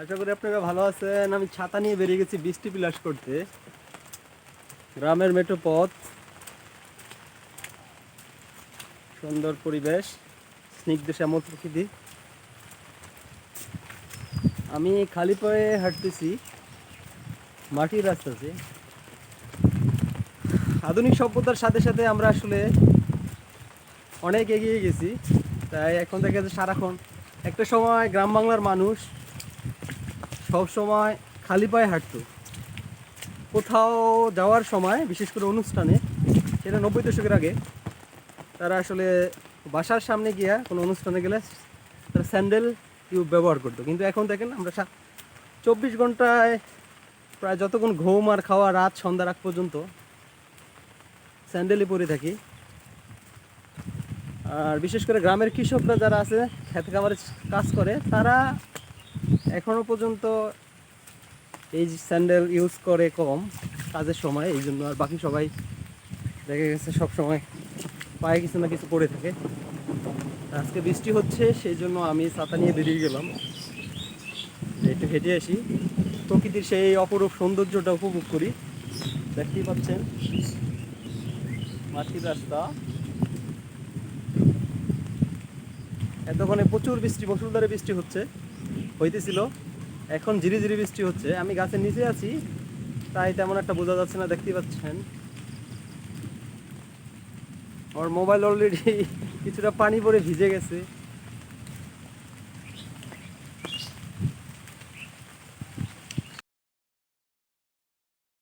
আশা করি আপনারা ভালো আছেন। আমি ছাতা নিয়ে বেরিয়ে গেছি বৃষ্টি বিলাস করতে। গ্রামের মেঠো পথ। সুন্দর পরিবেশ, স্নিগ্ধ শ্যামল প্রকৃতি। আমি খালি পায়ে হাঁটতেছি। মাটির রাস্তা আছে। আধুনিক সভ্যতার সাথে সাথে আমরা আসলে অনেক এগিয়ে গেছি। তাই এখন দেখা যাচ্ছে সারাক্ষণ একটা সময় গ্রাম বাংলার মানুষ সব সময় খালি পায়ে হাঁটতো। কোথাও যাওয়ার সময়, বিশেষ করে অনুষ্ঠানে, সেটা নব্বই দশকের আগে, তারা আসলে বাসার সামনে গিয়া কোনো অনুষ্ঠানে গেলে তারা স্যান্ডেল ইউ ব্যবহার করতো। কিন্তু এখন দেখেন আমরা চব্বিশ ঘন্টায় প্রায় যতক্ষণ ঘুম আর খাওয়া রাত সন্ধ্যা রাত পর্যন্ত স্যান্ডেলই পরে থাকি। আর বিশেষ করে গ্রামের কৃষকরা যারা আছে খেতে খামারে কাজ করে, তারা এখনও পর্যন্ত এই স্যান্ডেল ইউজ করে কম কাজের সময়, এই জন্য আর বাকি সবাই দেখা গেছে সব সময় পায়ে কিছু না কিছু পড়ে থাকে। আজকে বৃষ্টি হচ্ছে, সেই জন্য আমি ছাতা নিয়ে বেরিয়ে গেলাম। একটু হেঁটে আসি। প্রকৃতির সেই অপরূপ সৌন্দর্যটা উপভোগ করি। দেখতেই পাচ্ছেন, মাটির রাস্তা। এতক্ষণে প্রচুর বৃষ্টি মুসুলধারে বৃষ্টি হচ্ছে, হইতেছিল। এখন ঝিরি ঝিরি বৃষ্টি হচ্ছে। আমি গাছের নিচে আছি, তাই তেমন একটা বোঝা যাচ্ছে না দেখতে পাচ্ছেন। আমার মোবাইল অলরেডি কিছুটা পানি পরে ভিজে গেছে।